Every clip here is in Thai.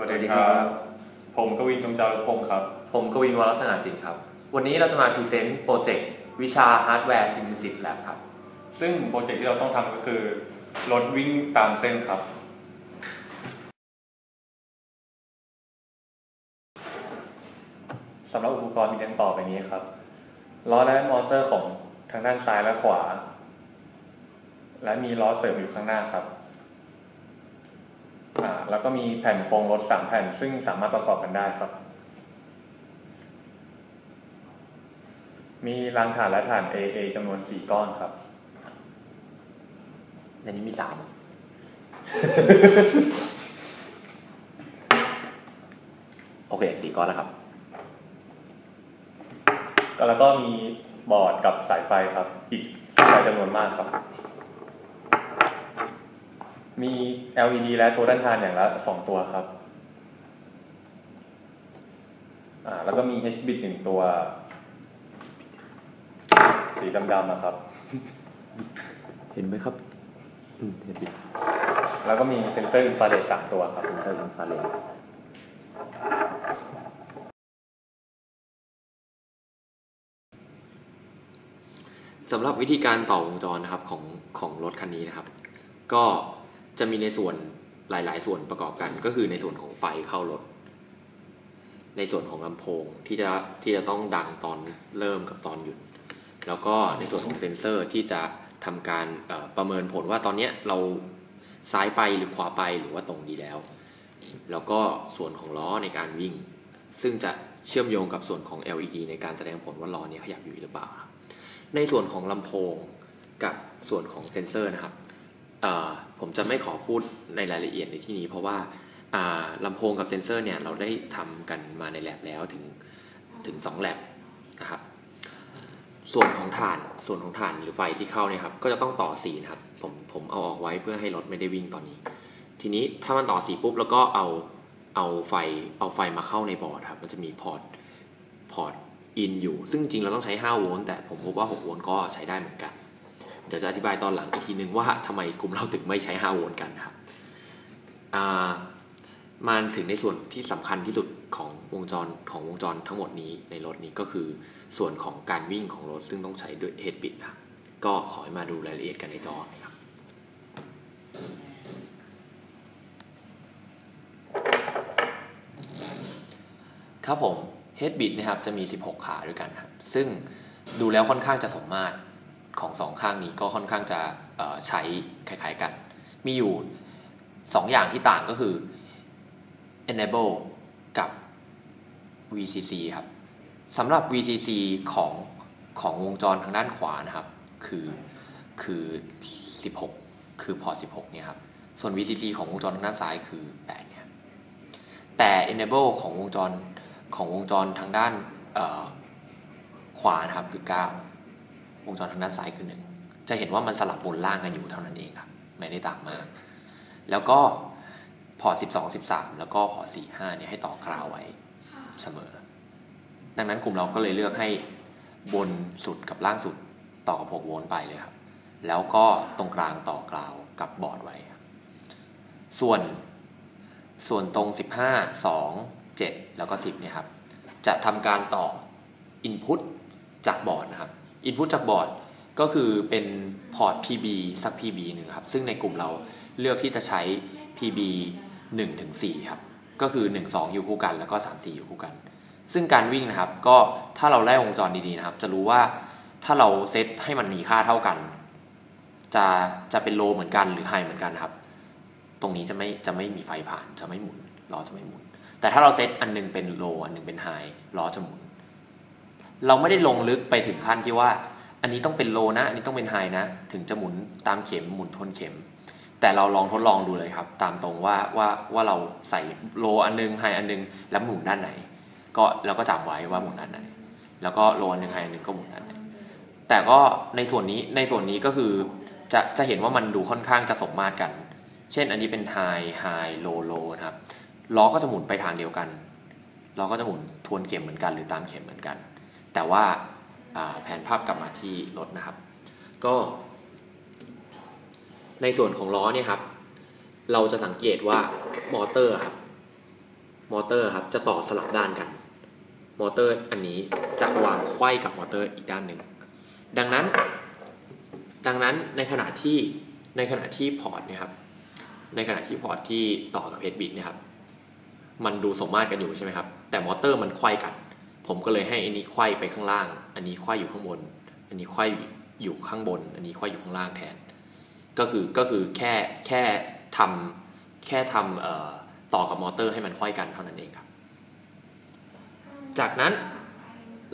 วัสดีครับ ผมกวินจงจารุพงศ์ครับ ผมกวินวรสนาสินครับ วันนี้เราจะมาพรีเซนต์โปรเจกต์วิชาฮาร์ดแวร์ซิน t ซิ s แลบครับ ซึ่งโปรเจกต์ที่เราต้องทำก็คือรถวิ่งตามเส้นครับ สำหรับอุปกรณ์มีดังต่อไปนี้ครับ ล้อและมอเตอร์ของทางด้านซ้ายและขวา และมีล้อเสริมอยู่ข้างหน้าครับอ่า แล้วก็มีแผ่นโครงรถสามแผ่น ซึ่งสามารถประกอบกันได้ครับ มีรางฐานและฐาน AA จำนวน4ก้อนครับ ในนี้มีสามโอเคสี่ก้อนแล้วครับ แล้วก็มีบอร์ดกับสายไฟครับ อีกสายไฟจำนวนมากครับ มี LED และตัวด้านทานอย่างละสองตัวครับ อ่า แล้วก็มี HBIT หนึ่งตัว สีดำๆนะครับ เห็นไหมครับ อืมเห็นปิดแล้วก็มีเซ็นเซอร์อินฟราเรดสามตัวครับ เซนเซอร์อินฟราเรดสำหรับวิธีการต่อวงจรนะครับของของรถคันนี้นะครับ ก็ จะมีในส่วนหลาย ๆ ส่วนประกอบกัน ก็คือในส่วนของไฟเข้ารถ ในส่วนของลำโพงที่จะที่จะต้องดังตอนเริ่มกับตอนหยุด แล้วก็ในส่วนของเซนเซอร์ที่จะทำการประเมินผลว่าตอนเนี้ยเราซ้ายไปหรือขวาไปหรือว่าตรงดีแล้ว แล้วก็ส่วนของล้อในการวิ่ง ซึ่งจะเชื่อมโยงกับส่วนของ LED ในการแสดงผลว่าล้อเนี้ขยับอยู่หรือเปล่า ในส่วนของลำโพงกับส่วนของเซนเซอร์นะครับ ผมจะไม่ขอพูดในรายละเอียดในที่นี้ เพราะว่าลำโพงกับเซนเซอร์เนี่ยเราได้ทำกันมาในแลบแล้วถึงถึง2แลบนะครับส่วนของฐานส่วนของฐานหรือไฟที่เข้าเนี่ยครับก็จะต้องต่อสีนะครับผมผมเอาออกไว้เพื่อให้รถไม่ได้วิ่งตอนนี้ ทีนี้ถ้ามันต่อสีปุ๊บแล้วก็เอาเอาไฟเอาไฟมาเข้าในบอร์ดครับมันจะมีพอร์ตพอร์ตอินอยู่ ซึ่งจริงเราต้องใช้5โวลต์แต่ผมพบว่า6โวลต์ก็ใช้ได้เหมือนกัน เดี๋ยวจะอธิบายตอนหลังอีกทีนึงว่าทำไมกลุ่มเราถึงไม่ใช้5โวลต์กันครับมาถึงในส่วนที่สำคัญที่สุดของวงจรของวงจรทั้งหมดนี้ในรถนี้ก็คือส่วนของการวิ่งของรถซึ่งต้องใช้ด้วย head bit ครับก็ขอให้มาดูรายละเอียดกันในจอนะครับครับผม head bit นะครับจะมี 16 ขาด้วยกันครับซึ่งดูแล้วค่อนข้างจะสมมาตร ของสองข้างนี้ก็ค่อนข้างจะใช้คล้ายๆกัน มีอยู่ 2 อย่างที่ต่างก็คือ enable กับ VCC ครับสำหรับ VCC ของของวงจรทางด้านขวานะครับ คือคือ 16 คือพอร์ต16 เนี่ยครับ ส่วน VCC ของวงจรทางด้านซ้ายคือ 8 เนี่ย แต่ enable ของวงจรของวงจรทางด้านขวานะครับคือ 9 วงจรทางด้านซ้ายคือ1จะเห็นว่ามันสลับบนล่างกันอยู่เท่านั้นเองครับ ไม่ได้ต่างมาก แล้วก็พอร์ต12 13 แล้วก็พอร์ต45เนี่ยให้ต่อกราวไว้เสมอ ดังนั้นกลุ่มเราก็เลยเลือกให้บนสุดกับล่างสุดต่อกับ6โวลต์ไปเลยครับ แล้วก็ตรงกลางต่อกราวกับบอร์ดไว้ครับส่วนส่วนตรง 15 2 7 แล้วก็ 10เนี่ยครับ จะทำการต่อ Input จากบอร์ดนะครับ Input จากบอร์ดก็คือเป็นพอร์ต PB สัก PB หนึ่งครับ ซึ่งในกลุ่มเราเลือกที่จะใช้ PB 1ถึง4ครับ ก็คือ 1 2 อยู่คู่กัน แล้วก็ 3 4 อยู่คู่กัน ซึ่งการวิ่งนะครับ ก็ถ้าเราไล่วงจรดีๆนะครับ จะรู้ว่าถ้าเราเซตให้มันมีค่าเท่ากัน จะจะเป็นโลเหมือนกันหรือไฮเหมือนกันครับ ตรงนี้จะไม่จะไม่มีไฟผ่านจะไม่หมุนล้อจะไม่หมุน แต่ถ้าเราเซตอันหนึงเป็นโลอันหนึงเป็นไฮล้อจะหมุน เราไม่ได้ลงลึกไปถึงขั้นที่ว่า อันนี้ต้องเป็นโลนะ อันนี้ต้องเป็นไฮนะ ถึงจะหมุนตามเข็มหมุนทวนเข็ม แต่เราลองทดลองดูเลยครับ ตามตรงว่าว่าว่าเราใส่โลอันหนึงไฮอันหนึงแล้วหมุนด้านไหน ก็เราก็จำไว้ว่าหมุนด้านไหน แล้วก็โลอันหนึงไฮอันหนึงก็หมุนด้านไหน แต่ก็ในส่วนนี้ในส่วนนี้ก็คือจะจะเห็นว่ามันดูค่อนข้างจะสมมาตรกัน เช่นอันนี้เป็นไฮไฮโลโลนะครับล้อก็จะหมุนไปทางเดียวกันล้อก็จะหมุนทวนเข็มเหมือนกันหรือตามเข็มเหมือนกัน แต่ว่าแผนภาพกลับมาที่รถนะครับ ก็ ในส่วนของล้อเนี่ยครับ เราจะสังเกตว่ามอเตอร์ครับ มอเตอร์ครับจะต่อสลับด้านกัน มอเตอร์อันนี้จะวางไขว้กับมอเตอร์อีกด้านหนึ่ง ดังนั้น ดังนั้นในขณะที่ในขณะที่พอร์ตเนี่ยครับ ในขณะที่พอร์ตที่ต่อกับ h b i t เนี่ยครับ มันดูสมมาตรกันอยู่ใช่ไหมครับ แต่มอเตอร์มันไขว้กัน ผมก็เลยให้อันนี้ไขว้ไปข้างล่าง อันนี้ไขว้อยู่ข้างบน อันนี้ไขว้อยู่ข้างบน อันนี้ไขว้อยู่ข้างล่างแทน ก็คือก็คือแค่แค่ทำแค่ทำเอ่อต่อกับมอเตอร์ให้มันไขว้กันเท่านั้นเองครับ จากนั้น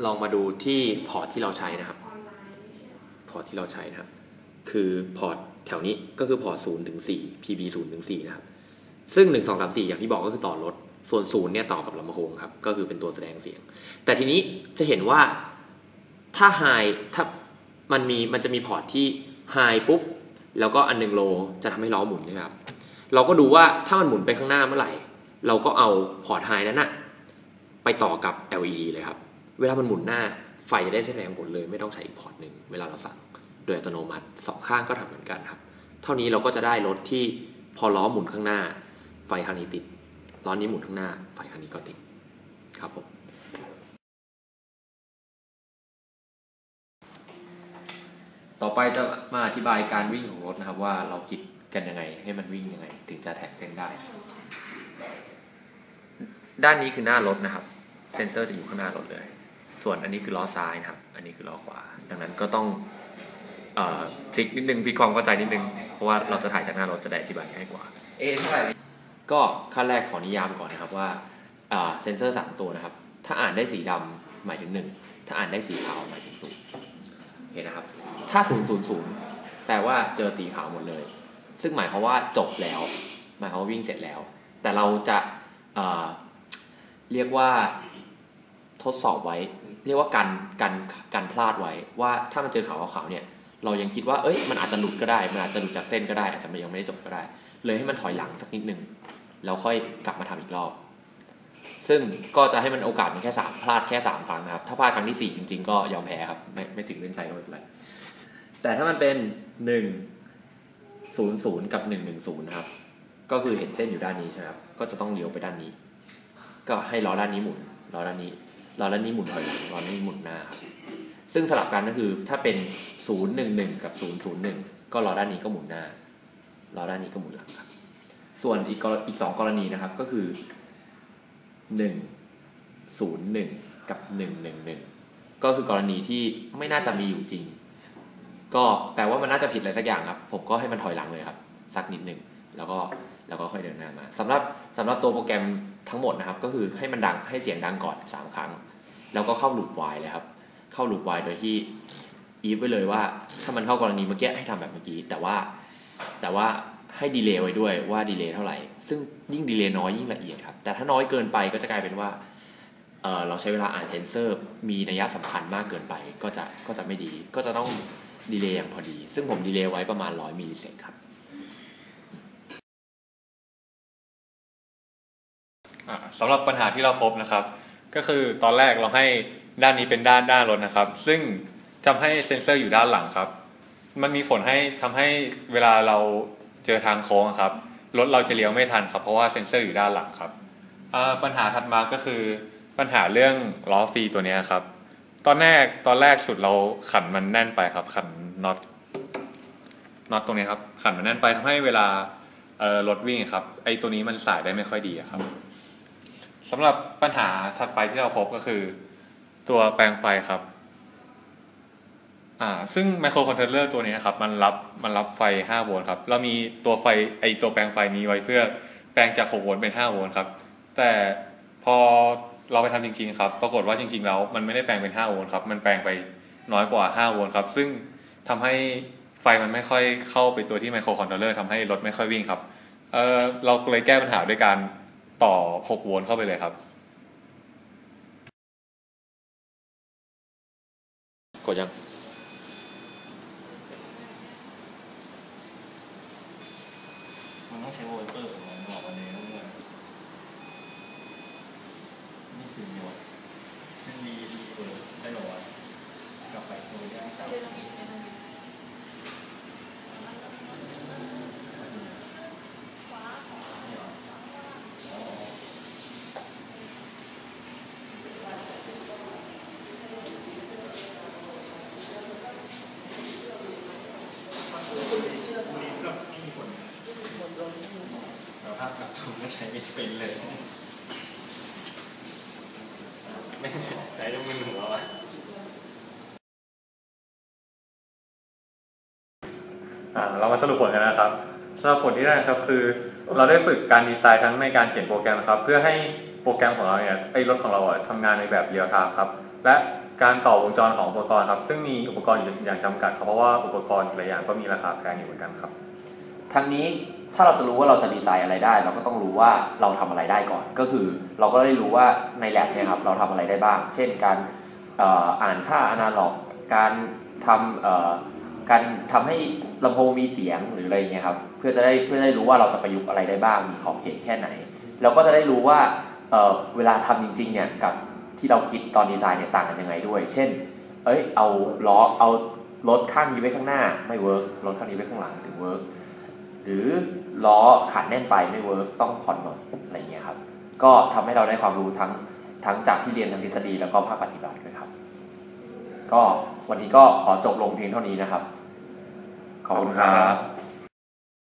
ลองมาดูที่พอร์ตที่เราใช้นะครับ พอร์ตที่เราใช้นะครับ คือพอร์ตแถวนี้ก็คือพอร์ต0ถึง4 PB 0ถึง4นะครับ ซึ่ง 1 2 3 4 อย่างที่บอกก็คือต่อรถ ส่วน0เนี่ยต่อกับลำโพงครับ ก็คือเป็นตัวแสดงเสียง แต่ทีนี้จะเห็นว่าถ้า high ถ้ามันมีมันจะมีพอร์ตที่ high ปุ๊บ แล้วก็อันหนึ่ง low จะทำให้ล้อหมุนใช่ไหมครับ เราก็ดูว่าถ้ามันหมุนไปข้างหน้าเมื่อไหร่ เราก็เอาพอร์ต high นั้นนะไปต่อกับ LED เลยครับ เวลามันหมุนหน้าไฟจะได้แสดงผลเลย ไม่ต้องใช้อีกพอร์ตหนึ่งเวลาเราสั่ง โดยอัตโนมัติสองข้างก็ทำเหมือนกันครับ เท่านี้เราก็จะได้รถที่พอล้อหมุนข้างหน้า ไฟคันนี้ติด ล้อนี้หมุนข้างหน้าไฟคันนี้ก็ติดครับผมต่อไปจะมาอธิบายการวิ่งของรถนะครับว่าเราคิดกันยังไงให้มันวิ่งยังไง ถึงจะแท็กเส้นได้ ด้านนี้คือหน้ารถนะครับ เซนเซอร์จะอยู่ข้างหน้ารถเลย ส่วนอันนี้คือล้อซ้ายนะครับ อันนี้คือล้อขวา ดังนั้นก็ต้องเอ่อพลิกนิดนึงพลิกความเข้าใจนิดนึง เพราะว่าเราจะถ่ายจากหน้ารถจะได้อธิบายง่ายกว่าเอเท่าไหร่ ก็ขั้นแรกขอนิยามก่อนนะครับว่าเซนเซอร์สามตัวนะครับ ถ้าอ่านได้สีดำหมายถึงหนึ่งถ้าอ่านได้สีขาวหมายถึงศูนย์โอเคนะครับ ถ้าศูนย์ศูนย์ศูนย์แปลว่าเจอสีขาวหมดเลย ซึ่งหมายความว่าจบแล้ว หมายความว่าวิ่งเสร็จแล้ว แต่เราจะเเรียกว่าทดสอบไว้ เรียกว่ากันกันกันพลาดไว้ว่าถ้ามันเจอขาวขาวเนี่ย เรายังคิดว่าเอ้ยมันอาจจะหลุดก็ได้ มันอาจจะหลุดจากเส้นก็ได้ อาจจะยังไม่ได้จบก็ได้ เลยให้มันถอยหลังสักนิดหนึ่งแล้วค่อยกลับมาทำอีกรอบ ซึ่งก็จะให้มันโอกาสมันแค่สามพลาดแค่สามครั้งนะครับ ถ้าพลาดครั้งที่สี่จริง ๆ ก็ยอมแพ้ครับ ไม่ไม่ถึงเล่นใจก็ไม่เป็นไรแต่ถ้ามันเป็นหนึ่งศูนย์ศูนย์กับหนึ่งหนึ่งศูนย์นะครับ ก็คือเห็นเส้นอยู่ด้านนี้ใช่ไหมครับ ก็จะต้องเลี้ยวไปด้านนี้ ก็ให้ล้อด้านนี้หมุนล้อด้านนี้ล้อด้านนี้หมุนถอยหลังล้อด้านนี้หมุนหน้าครับ ซึ่งสลับกันก็คือถ้าเป็น 0 1 1 กับ 0 0 1 ก็ล้อด้านนี้ก็หมุนหน้าล้อด้านนี้ก็หมุนหลังครับ ส่วนอีกอีกสองกรณีนะครับก็คือ 1 0 1 กับ 1 1 1 ก็คือกรณีที่ไม่น่าจะมีอยู่จริง ก็แปลว่ามันน่าจะผิดอะไรสักอย่างครับ ผมก็ให้มันถอยหลังเลยครับ สักนิดหนึ่งแล้วก็แล้วก็ค่อยเดินหน้ามาสำหรับสำหรับตัวโปรแกรมทั้งหมดนะครับ ก็คือให้มันดังให้เสียงดังก่อน 3 ครั้ง แล้วก็เข้าหลูปไวเลยครับ เข้าลูปไวโดยที่อีฟไว้เลยว่า ถ้ามันเข้ากรณีเมื่อกี้ให้ทำแบบเมื่อกี้ แต่ว่าแต่ว่าให้ดีเลย์ไว้ด้วยว่าดีเลย์เท่าไหร่ ซึ่งยิ่งดีเลย์น้อยยิ่งละเอียดครับ แต่ถ้าน้อยเกินไปก็จะกลายเป็นว่าเเราใช้เวลาอ่านเซนเซอร์ มีนัยสำคัญมากเกินไปก็จะก็จะไม่ดี ก็จะต้องดีเลย์อย่างพอดี ซึ่งผมดีเลย์ไว้ประมาณ 100มิลลิเซกครับสำหรับปัญหาที่เราพบนะครับ ก็คือตอนแรกเราให้ ด้านนี้เป็นด้านด้านรถนะครับ ซึ่งทำให้เซ็นเซอร์อยู่ด้านหลังครับ มันมีผลให้ทำให้เวลาเราเจอทางโค้งครับรถเราจะเลี้ยวไม่ทันครับ เพราะว่าเซ็นเซอร์อยู่ด้านหลังครับปัญหาถัดมาก็คือปัญหาเรื่องล้อฟรีตัวนี้ครับ ตอนแรกตอนแรกสุดเราขันมันแน่นไปครับขันน็อตน็อตตรงนี้ครับขันมันแน่นไปทำให้เวลารถวิ่งครับไอ้ตัวนี้มันสายได้ไม่ค่อยดีครับสำหรับปัญหาถัดไปที่เราพบก็คือ ตัวแปลงไฟครับ อ่า ซึ่งไมโครคอนโทรลเลอร์ตัวนี้นะครับ มันรับมันรับไฟ 5 โวลต์ครับ เรามีตัวไฟไอตัวแปลงไฟนี้ไว้เพื่อแปลงจาก 6 โวลต์เป็น 5 โวลต์ครับ แต่พอเราไปทำจริง ๆ ครับ ปรากฏว่าจริง ๆ แล้วมันไม่ได้แปลงเป็น 5 โวลต์ครับ มันแปลงไปน้อยกว่า 5 โวลต์ครับ ซึ่งทำให้ไฟมันไม่ค่อยเข้าไปตัวที่ไมโครคอนโทรลเลอร์ทำให้รถไม่ค่อยวิ่งครับ เออเราเลยแก้ปัญหาด้วยการต่อ 6 โวลต์เข้าไปเลยครับ กดยัง มันต้องใช้โวลเตอร์ของมันบอกวันนี้ด้วยนี่คือโยนมันมีดีเปิดได้หรอวะกลับไปตัวย่างเก่านี่เหรออ๋อ เป็นเลย ไม่ใช้ต้องมึนหัววะ อ่าเรามาสรุปผลกันนะครับสำหรับผลที่ได้นะครับคือ เราได้ฝึกการดีไซน์ทั้งในการเขียนโปรแกรมนะครับ เพื่อให้โปรแกรมของเราเนี่ยไอ้รถของเราอะทำงานในแบบเรียลไทม์ครับ และการต่อวงจรของอุปกรณ์ครับ ซึ่งมีอุปกรณ์อยู่อย่างจำกัดครับเพราะว่าอุปกรณ์หลายอย่างก็มีราคาแพงอยู่เหมือนกันครับทั้งนี้ถ้าเราจะรู้ว่าเราจะดีไซน์อะไรได้ เราก็ต้องรู้ว่าเราทำอะไรได้ก่อน ก็คือเราก็ได้รู้ว่าในแลบเนี่ยครับเราทำอะไรได้บ้าง เช่นการอ่านค่าอนาล็อก การทำ การทำให้ลำโพงมีเสียงหรืออะไรเงี้ยครับเพื่อจะได้เพื่อได้รู้ว่าเราจะประยุกต์อะไรได้บ้างมีขอบเขตแค่ไหน เราก็จะได้รู้ว่าเเวลาทำจริงๆเนี่ยกับที่เราคิดตอนดีไซน์เนี่ยต่างกันยังไงด้วย เช่น เอ้ยเอาล้อเอารถข้างนี้ไว้ข้างหน้าไม่เวิร์กรถข้างนี้ไว้ข้างหลังถึงเวิร์กหรือล้อขัดแน่นไปไม่เวิร์กต้องผ่อนหน่อยอะไรเงี้ยครับก็ทำให้เราได้ความรู้ทั้งทั้งจากที่เรียนทางทฤษฎีแล้วก็ภาคปฏิบัติด้วยครับ ก็วันนี้ก็ขอจบลงเพียงเท่านี้นะครับ ขอบคุณครับ